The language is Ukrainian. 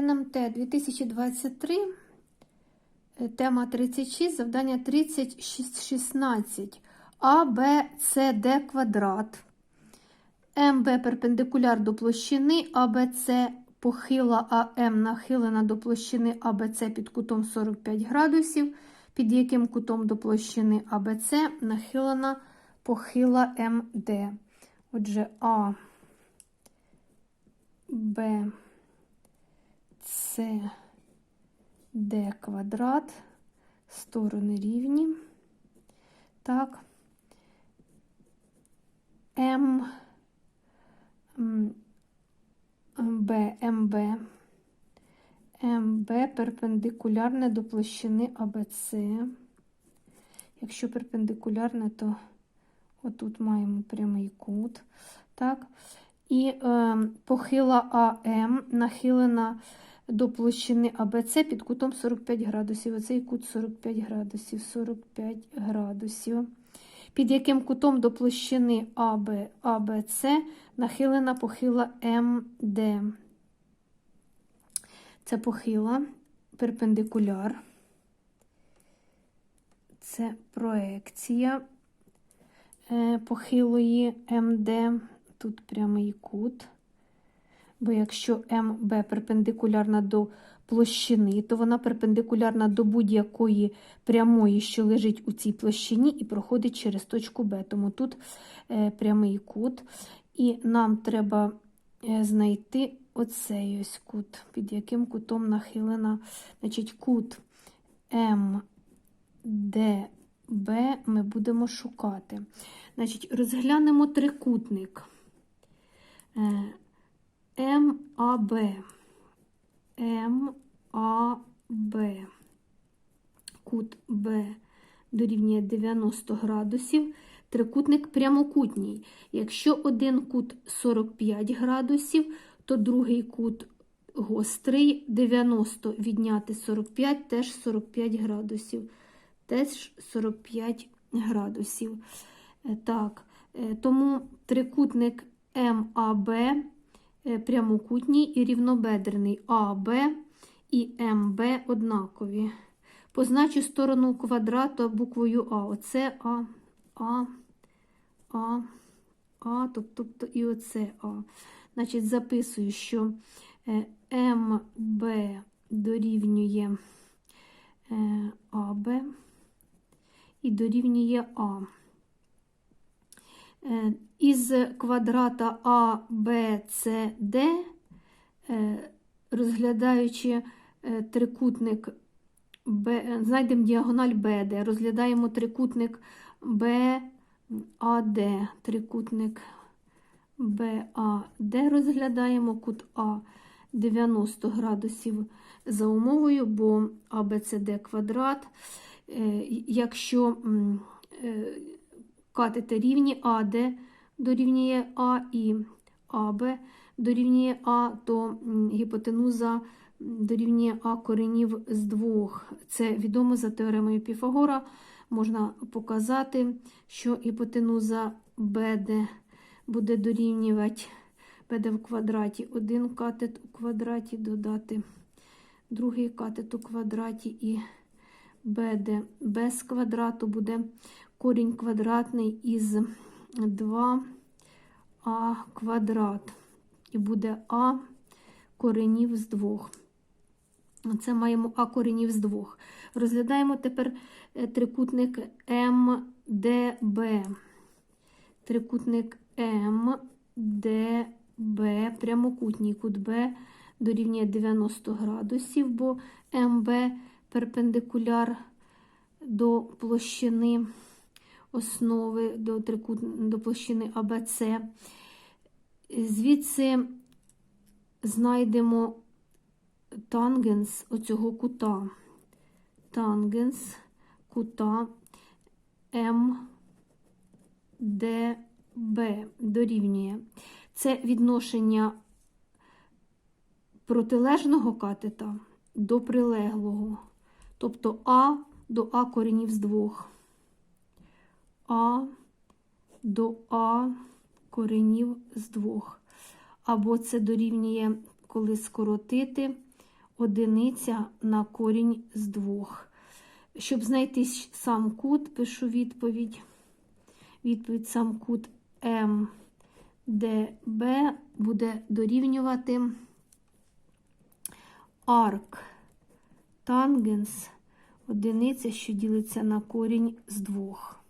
НМТ 2023, е, тема 36, завдання 3616. А, Б, С, Д квадрат. МБ перпендикуляр до площини АБЦ похила АМ нахилена до площини АБЦ під кутом 45 градусів, під яким кутом до площини АБЦ нахилена похила МД. Отже, А, Б, С, Д квадрат, сторони рівні. Так. М, Б, МБ. МБ перпендикулярне до площини АБЦ. Якщо перпендикулярне, то отут маємо прямий кут. Так. І е, похила АМ нахилена до площини АБЦ під кутом 45 градусів. Оцей кут 45 градусів, 45 градусів. Під яким кутом до площини АБ, АБЦ нахилена похила МД. Це похила, перпендикуляр. Це проекція е, похилої МД. Тут прямий кут. Бо якщо МБ перпендикулярна до площини, то вона перпендикулярна до будь-якої прямої, що лежить у цій площині, і проходить через точку Б. Тому тут е, прямий кут. І нам треба е, знайти оцей ось кут, під яким кутом нахилена. Значить, кут МДБ ми будемо шукати. Значить, розглянемо трикутник. МАБ. МАБ. Кут Б дорівнює 90 градусів. Трикутник прямокутній. Якщо один кут 45 градусів, то другий кут гострий 90 відняти 45 теж 45 градусів. Теж 45 градусів. Е, Так, е, тому трикутник МАБ прямокутній і рівнобедрений АБ і МБ однакові. Позначу сторону квадрату буквою А. Оце А, А, А, А, тобто і оце А. Значить, записую, що е, МБ дорівнює е, АБ і дорівнює А. Е, Із квадрата А, Б, е, розглядаючи е, трикутник Б, знайдемо діагональ БД, розглядаємо трикутник БАД, трикутник БАД розглядаємо кут А 90 градусів за умовою, бо АБЦД квадрат. Якщо катети рівні АД дорівнює А і АБ дорівнює А, то гіпотенуза дорівнює А коренів з двох. Це відомо за теоремою Піфагора. Можна показати, що гіпотенуза БД буде дорівнювати БД в квадраті. Один катет у квадраті додати другий катет у квадраті і БД без квадрату буде корінь квадратний із 2а квадрат. І буде А коренів з двох. Це маємо А коренів з двох. Розглядаємо тепер е, трикутник МДБ. Трикутник МДБ, прямокутній кут Б дорівнює 90 градусів, бо МБ перпендикуляр до площини основи, до, трикут... до площини АБЦ. Звідси знайдемо тангенс оцього кута. Тангенс кута МДБ дорівнює. Це відношення протилежного катета до прилеглого. Тобто А до А коренів з двох. А до А коренів з двох. Або це дорівнює, коли скоротити одиниця на корінь з двох. Щоб знайти сам кут, пишу відповідь. Відповідь сам кут МДБ буде дорівнювати арк тангенс одиниця, що ділиться на корінь з двох.